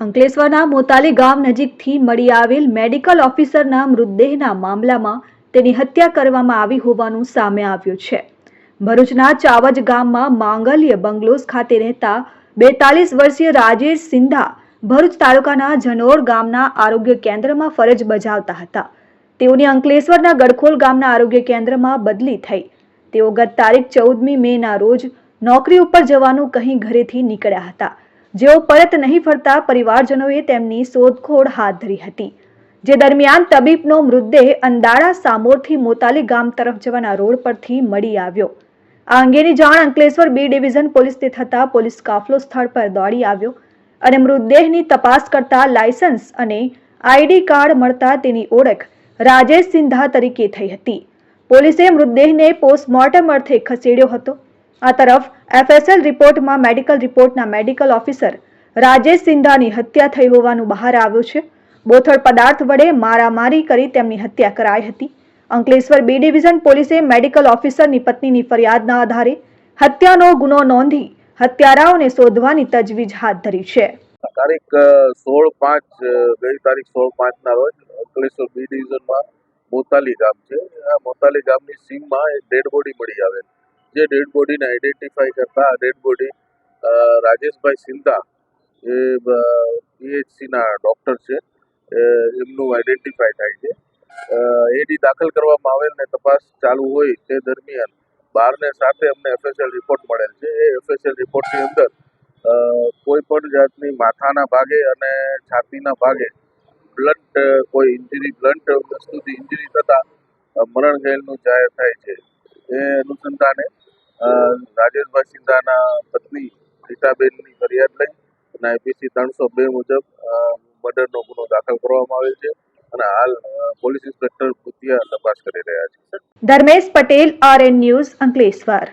અંકલેશ્વરના મોતાલી ગામ નજીકથી મળી આવેલ મેડિકલ ઓફિસરના મૃતદેહના મામલામાં તેની હત્યા કરવામાં આવી હોવાનું સામે આવ્યું છે. ભરૂચના ચાવજ ગામમાં માંગલ્ય બંગલોઝ ખાતે રહેતા બેતાલીસ વર્ષીય રાજેશ સિંધા ભરૂચ તાલુકાના જનોર ગામના આરોગ્ય કેન્દ્રમાં ફરજ બજાવતા હતા. તેઓની અંકલેશ્વરના ગડખોલ ગામના આરોગ્ય કેન્દ્રમાં બદલી થઈ. તેઓ ગત તારીખ ચૌદમી મેના રોજ નોકરી ઉપર જવાનું કહી ઘરેથી નીકળ્યા હતા. જેઓ પરત નહીં ફરતા પરિવારજનોએ તેમની શોધખોળ હાથ ધરી હતી. જે દરમિયાન તબીબનો મૃતદેહ અંદાળા સામોરથી મોતાલી ગામ તરફ જવાના રોડ પરથી મળી આવ્યો. આ અંગેની જાણ અંકલેશ્વર બી ડિવિઝન પોલીસને થતા પોલીસ કાફલો સ્થળ પર દોડી આવ્યો અને મૃતદેહની તપાસ કરતા લાયસન્સ અને આઈડી કાર્ડ મળતા તેની ઓળખ રાજેશ સિંધા તરીકે થઈ હતી. પોલીસે મૃતદેહને પોસ્ટમોર્ટમ અર્થે ખસેડ્યો હતો. આ તરફ એફએસએલ રિપોર્ટમાં મેડિકલ રિપોર્ટના મેડિકલ ઓફિસર રાજેશ સિંધાની હત્યા થઈ હોવાનું બહાર આવ્યું છે. બોથડ પદાર્થ વડે મારામારી કરી તેમની હત્યા કરાઈ હતી. અંકલેશ્વર બી ડિવિઝન પોલીસે મેડિકલ ઓફિસરની પત્નીની ફરિયાદના આધારે હત્યાનો ગુનો નોંધી હત્યારાઓને શોધવાની તજવીજ હાથ ધરી છે. તારીખ સોળ પાંચ ગઈ તારીખ સોળ પાંચના રોજ અંકલેશ્વર બી ડિવિઝનમાં મોતાલી ગામ છે. આ મોતાલી ગામની સીમમાં એક ડેડ બોડી મળી આવેલ. જે ડેડ બોડીને આઈડેન્ટિફાઈ કરતા ડેડ બોડી રાજેશભાઈ સિંધા એ પીએચસીના ડૉક્ટર છે. એમનું આઈડેન્ટિફાઈ થાય છે. એડી દાખલ કરવામાં આવેલ ને તપાસ ચાલુ હોય તે દરમિયાન બારને સાથે અમને એફએસએલ રિપોર્ટ મળેલ છે. એ એફએસએલ રિપોર્ટની અંદર કોઈ પણ જાતની માથાના ભાગે અને છાતીના ભાગે બ્લન્ટ કોઈ ઇન્જરી બ્લન્ટ વસ્તુથી ઇન્જરી થતાં મરણ ગયેલનું જાહેર થાય છે. એ અનુસંધાને અ, રાજેશભાઈ સિંધાના પત્ની રીટાબેનની ફરિયાદ લઈ અને આઈપીસી ત્રણસો બે મુજબ મર્ડરનો ગુનો દાખલ કરવામાં આવેલ છે અને હાલ પોલીસ ઇન્સ્પેક્ટર ભૂતિયા તપાસ કરી રહ્યા છે. Dharmesh Patel RN news Ankleshwar.